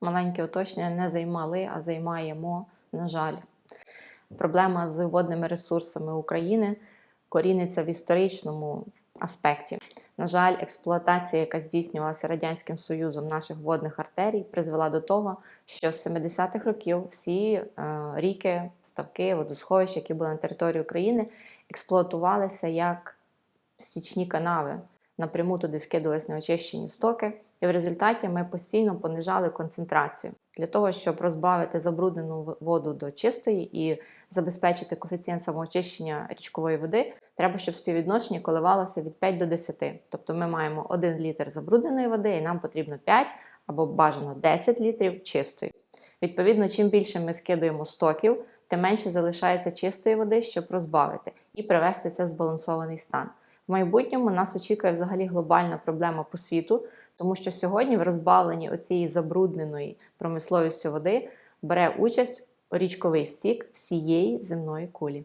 маленьке уточнення не займали, а займаємо, на жаль. Проблема з водними ресурсами України коріниться в історичному аспекті. На жаль, експлуатація, яка здійснювалася Радянським Союзом наших водних артерій, призвела до того, що з 70-х років всі е, ріки, ставки, водосховища, які були на території України, експлуатувалися як стічні канави. Напряму туди скидувались неочищені стоки, і в результаті ми постійно понижали концентрацію для того, щоб розбавити забруднену воду до чистої і забезпечити коефіцієнт самоочищення річкової води. Треба, щоб співвідношення коливалося від 5 до 10. Тобто ми маємо 1 літр забрудненої води, і нам потрібно 5 або бажано 10 літрів чистої. Відповідно, чим більше ми скидуємо стоків, тим менше залишається чистої води, щоб розбавити і привести це в збалансований стан. Майбутньому нас очікує взагалі глобальна проблема по світу, тому що сьогодні в розбавленні оцієї забрудненої промисловістю води бере участь річковий стік всієї земної кулі.